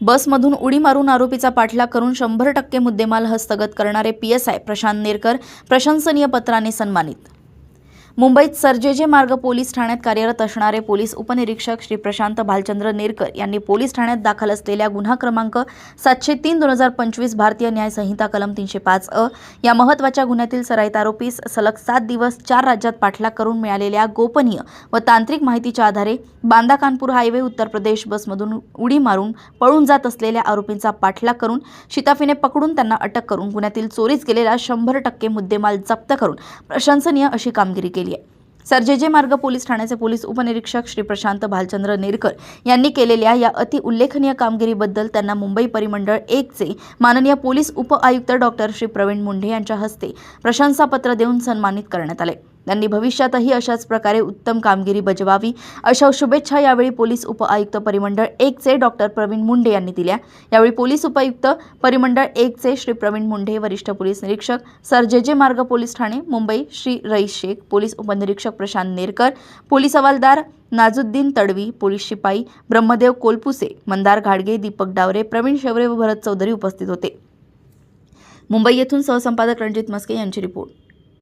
बसमधून उडी मारून आरोपीचा पाठलाग करून शंभर टक्के मुद्देमाल हस्तगत करणारे P S I Prashant Nerkar प्रशंसनीय पत्राने सन्मानित मुंबईत सरजेजे मार्ग पोलीस ठाण्यात कार्यरत असणारे पोलीस उपनिरीक्षक श्री प्रशांत भालचंद्र नेरकर यांनी पोलीस ठाण्यात दाखल असलेल्या गुन्हा क्रमांक सातशे तीन दोन हजार पंचवीस भारतीय न्याय संहिता कलम तीनशे पाच अ या महत्त्वाच्या गुन्ह्यातील सराईत आरोपीस सलग सात दिवस चार राज्यात पाठलाग करून मिळालेल्या गोपनीय व तांत्रिक माहितीच्या आधारे बांदा कानपूर हायवे उत्तर प्रदेश बसमधून उडी मारून पळून जात असलेल्या आरोपींचा पाठलाग करून शिताफीने पकडून त्यांना अटक करून गुन्ह्यातील चोरीस गेलेला शंभर टक्के मुद्देमाल जप्त करून प्रशंसनीय अशी कामगिरी केली. सर जे जे मार्ग पोलीस ठाण्याचे पोलीस उपनिरीक्षक श्री प्रशांत भालचंद्र नेरकर यांनी केलेल्या या अति उल्लेखनीय कामगिरीबद्दल त्यांना मुंबई परिमंडळ एकचे माननीय पोलीस उपआयुक्त डॉक्टर श्री प्रवीण मुंढे यांच्या हस्ते प्रशंसापत्र देऊन सन्मानित करण्यात आले. त्यांनी भविष्यातही अशाच प्रकारे उत्तम कामगिरी बजवावी. अशा शुभेच्छा यावेळी पोलीस उपआयुक्त परिमंडळ एकचे डॉक्टर प्रवीण मुंडे यांनी दिल्या. यावेळी पोलीस उपायुक्त परिमंडळ एकचे श्री प्रवीण मुंढे वरिष्ठ पोलीस निरीक्षक सर जे जे मार्ग पोलीस ठाणे मुंबई श्री रईस शेख पोलीस उपनिरीक्षक प्रशांत नेरकर पोलीस हवालदार नाजुद्दीन तडवी पोलीस शिपाई ब्रह्मदेव कोलपुसे मंदार घाडगे दीपक डावरे प्रवीण शेवरे व भरत चौधरी उपस्थित होते. मुंबई येथून सहसंपादक रणजित मस्के यांची रिपोर्ट.